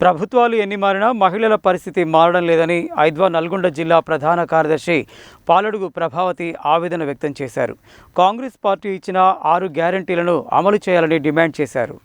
ప్రభుత్వాలు ఎన్ని మారినా మహిళల పరిస్థితి మారడం లేదని ఐద్వా నల్గొండ జిల్లా ప్రధాన కార్యదర్శి పాలడుగు ప్రభావతి ఆవేదన వ్యక్తం చేశారు. కాంగ్రెస్ పార్టీ ఇచ్చిన ఆరు గ్యారంటీలను అమలు చేయాలని డిమాండ్ చేశారు.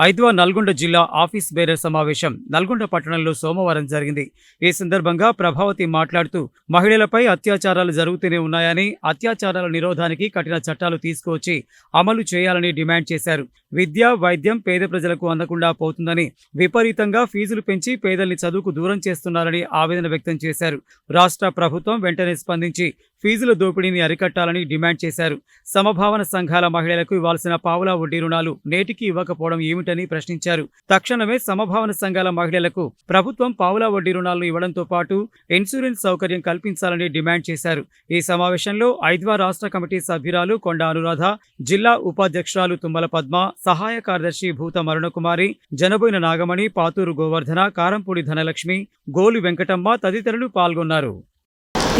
ఐద్వా నల్గొండ జిల్లా ఆఫీస్ బేరర్ సమావేశం. నల్గొండ పట్టణంలో సోమవారం జరిగింది. ఈ సందర్భంగా ప్రభావతి మాట్లాడుతూ మహిళలపై అత్యాచారాలు జరుగుతూనే ఉన్నాయని అత్యాచారాల నిరోధానికి కఠిన చట్టాలు తీసుకువచ్చి అమలు చేయాలని డిమాండ్ చేశారు. విద్య వైద్యం పేద ప్రజలకు అందకుండా పోతుందని విపరీతంగా ఫీజులు పెంచి పేదల్ని చదువుకు దూరం చేస్తున్నారని ఆవేదన వ్యక్తం చేశారు. రాష్ట్ర ప్రభుత్వం వెంటనే స్పందించి ఫీజుల దోపిడీని అరికట్టాలని డిమాండ్ చేశారు. సమభావన సంఘాల మహిళలకు ఇవ్వాల్సిన పావులా వడ్డీ రుణాలు నేటికి ఇవ్వకపోవడం ఏమిటని ప్రశ్నించారు. తక్షణమే సమభావన సంఘాల మహిళలకు ప్రభుత్వం పావులా వడ్డీ రుణాలను ఇవ్వడంతో పాటు ఇన్సూరెన్స్ సౌకర్యం కల్పించాలని డిమాండ్ చేశారు. ఈ సమావేశంలో ఐద్వా రాష్ట్ర కమిటీ సభ్యురాలు కొండ అనురాధ జిల్లా ఉపాధ్యక్షురాలు తుమ్మల పద్మ సహాయ కార్యదర్శి భూత మరుణకుమారి జనబోయిన నాగమణి పాతూరు గోవర్ధన కారంపూడి ధనలక్ష్మి గోలు వెంకటమ్మ తదితరులు పాల్గొన్నారు.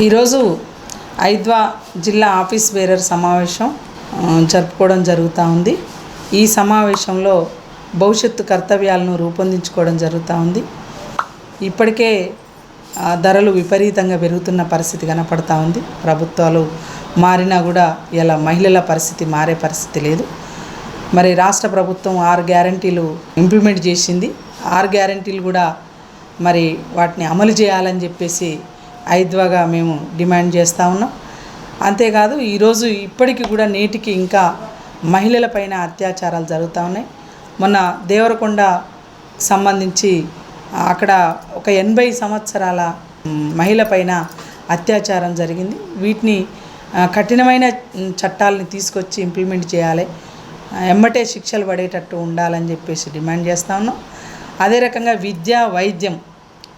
ఈరోజు ఐద్వా జిల్లా ఆఫీస్ బేరర్ సమావేశం జరుపుకోవడం జరుగుతూ ఉంది. ఈ సమావేశంలో భవిష్యత్తు కర్తవ్యాలను రూపొందించుకోవడం జరుగుతూ ఉంది. ఇప్పటికే ధరలు విపరీతంగా పెరుగుతున్న పరిస్థితి కనపడతా ఉంది. ప్రభుత్వాలు మారినా కూడా ఇలా మహిళల పరిస్థితి మారే పరిస్థితి లేదు. మరి రాష్ట్ర ప్రభుత్వం ఆరు గ్యారంటీలు ఇంప్లిమెంట్ చేసింది. ఆరు గ్యారంటీలు కూడా మరి వాటిని అమలు చేయాలని చెప్పేసి ఐద్వాగా మేము డిమాండ్ చేస్తూ ఉన్నాం. అంతేకాదు ఈరోజు ఇప్పటికీ కూడా నేటికి ఇంకా మహిళలపైన అత్యాచారాలు జరుగుతూ ఉన్నాయి. మొన్న దేవరకొండ సంబంధించి అక్కడ ఒక ఎనభై సంవత్సరాల మహిళపైన అత్యాచారం జరిగింది. వీటిని కఠినమైన చట్టాలని తీసుకొచ్చి ఇంప్లిమెంట్ చేయాలి. ఎమ్మటే శిక్షలు పడేటట్టు ఉండాలని చెప్పేసి డిమాండ్ చేస్తూ ఉన్నాం. అదే రకంగా విద్య వైద్యం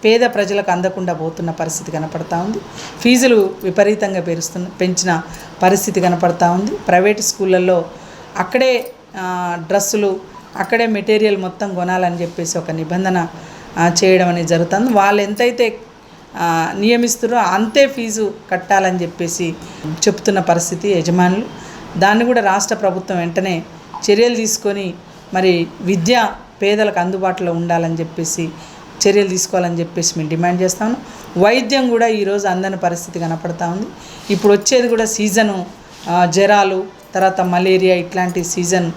పేద ప్రజలకు అందకుండా పోతున్న పరిస్థితి కనపడతా ఉంది. ఫీజులు విపరీతంగా పెరుస్తున్న పెంచిన పరిస్థితి కనపడతా ఉంది. ప్రైవేట్ స్కూళ్ళల్లో అక్కడే డ్రస్సులు డ్రెస్సులు అక్కడే మెటీరియల్ మొత్తం కొనాలని చెప్పేసి ఒక నిబంధన చేయడం అనేది జరుగుతుంది. వాళ్ళు ఎంతైతే నియమిస్తారో అంతే ఫీజు కట్టాలని చెప్పేసి చెప్తున్న పరిస్థితి యజమానులు. దాన్ని కూడా రాష్ట్ర ప్రభుత్వం వెంటనే చర్యలు తీసుకొని మరి విద్య పేదలకు అందుబాటులో ఉండాలని చెప్పేసి చర్యలు తీసుకోవాలని చెప్పేసి మేము డిమాండ్ చేస్తాము. వైద్యం కూడా ఈరోజు అందని పరిస్థితి కనపడతా ఉంది. ఇప్పుడు వచ్చేది కూడా సీజను జ్వరాలు తర్వాత మలేరియా ఇట్లాంటి సీజన్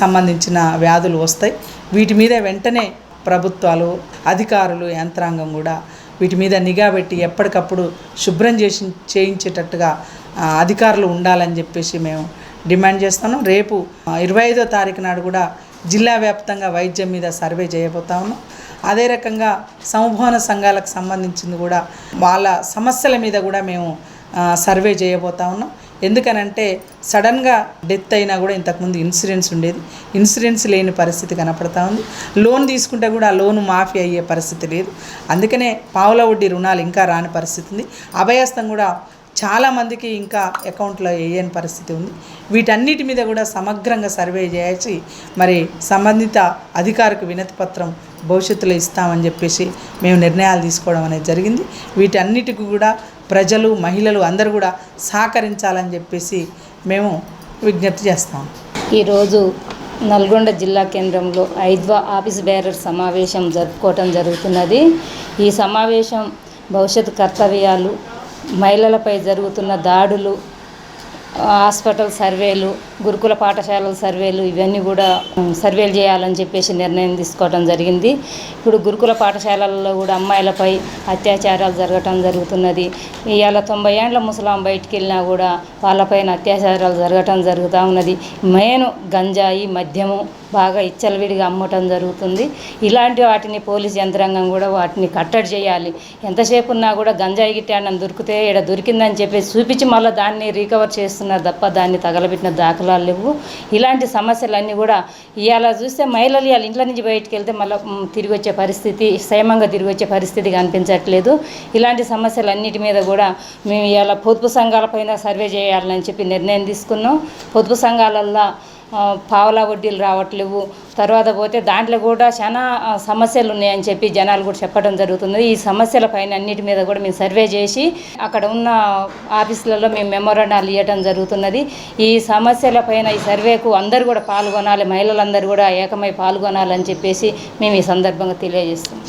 సంబంధించిన వ్యాధులు వస్తాయి. వీటి మీద వెంటనే ప్రభుత్వాలు అధికారులు యంత్రాంగం కూడా వీటి మీద నిఘా పెట్టి ఎప్పటికప్పుడు శుభ్రం చేసి చేయించేటట్టుగా అధికారులు ఉండాలని చెప్పేసి మేము డిమాండ్ చేస్తాను రేపు ఇరవై ఐదో తారీఖు నాడు కూడా జిల్లా వ్యాప్తంగా వైద్యం మీద సర్వే చేయబోతా ఉన్నాం. అదే రకంగా సమభవన సంఘాలకు సంబంధించింది కూడా వాళ్ళ సమస్యల మీద కూడా మేము సర్వే చేయబోతా ఉన్నాం. ఎందుకనంటే సడన్గా డెత్ అయినా కూడా ఇంతకుముందు ఇన్సూరెన్స్ ఉండేది. ఇన్సూరెన్స్ లేని పరిస్థితి కనపడతా ఉంది. లోన్ తీసుకుంటే కూడా ఆ లోన్ మాఫీ అయ్యే పరిస్థితి లేదు. అందుకనే పావుల వడ్డీ రుణాలు ఇంకా రాని పరిస్థితి ఉంది. అభయస్థం కూడా చాలామందికి ఇంకా అకౌంట్లో వేయని పరిస్థితి ఉంది. వీటన్నిటి మీద కూడా సమగ్రంగా సర్వే చేసి మరి సంబంధిత అధికారికి వినతి పత్రం భవిష్యత్తులో ఇస్తామని చెప్పేసి మేము నిర్ణయాలు తీసుకోవడం అనేది జరిగింది. వీటన్నిటికి కూడా ప్రజలు మహిళలు అందరూ కూడా సహకరించాలని చెప్పేసి మేము విజ్ఞప్తి చేస్తాం. ఈరోజు నల్గొండ జిల్లా కేంద్రంలో ఐద్వా ఆఫీస్ బేరర్ సమావేశం జరుపుకోవటం జరుగుతున్నది. ఈ సమావేశం భవిష్యత్ కర్తవ్యాలు మహిళలపై జరుగుతున్న దాడులు హాస్పిటల్ సర్వేలు గురుకుల పాఠశాలల సర్వేలు ఇవన్నీ కూడా సర్వేలు చేయాలని చెప్పేసి నిర్ణయం తీసుకోవడం జరిగింది. ఇప్పుడు గురుకుల పాఠశాలల్లో కూడా అమ్మాయిలపై అత్యాచారాలు జరగటం జరుగుతున్నది. ఇవాళ తొంభై ఏండ్ల ముసలాం బయటికి వెళ్ళినా కూడా వాళ్ళపైన అత్యాచారాలు జరగటం జరుగుతూ ఉన్నది. మెయిన్ గంజాయి మద్యము బాగా ఇచ్చలవిడిగా అమ్మటం జరుగుతుంది. ఇలాంటి వాటిని పోలీస్ యంత్రాంగం కూడా వాటిని కట్టడి చేయాలి. ఎంతసేపు ఉన్నా కూడా గంజాయి గిట్టాన్ని దొరికితే ఇక్కడ దొరికిందని చెప్పేసి చూపించి మళ్ళీ దాన్ని రీకవర్ చేస్తున్నారు తప్ప దాన్ని తగలబెట్టిన దాఖలాలు లేవు. ఇలాంటి సమస్యలన్నీ కూడా ఇవాళ చూస్తే మహిళలు ఇవాళ ఇంట్లో నుంచి బయటికి వెళ్తే మళ్ళీ తిరిగి వచ్చే పరిస్థితి క్షేమంగా తిరిగి వచ్చే పరిస్థితి కనిపించట్లేదు. ఇలాంటి సమస్యలన్నిటి మీద కూడా మేము ఇవాళ పొదుపు సంఘాలపైన సర్వే చేయాలని చెప్పి నిర్ణయం తీసుకున్నాం. పొదుపు సంఘాలల్లో పావలా వడ్డీలు రావట్లేవు. తర్వాత పోతే దాంట్లో కూడా చాలా సమస్యలు ఉన్నాయని చెప్పి జనాలు కూడా చెప్పడం జరుగుతుంది. ఈ సమస్యల పైన అన్నిటి మీద కూడా మేము సర్వే చేసి అక్కడ ఉన్న ఆఫీసులలో మేము మెమోరాండాలు ఇవ్వడం జరుగుతున్నది. ఈ సమస్యల పైన ఈ సర్వేకు అందరూ కూడా పాల్గొనాలి మహిళలందరూ కూడా ఏకమై పాల్గొనాలని చెప్పేసి మేము ఈ సందర్భంగా తెలియజేస్తున్నాం.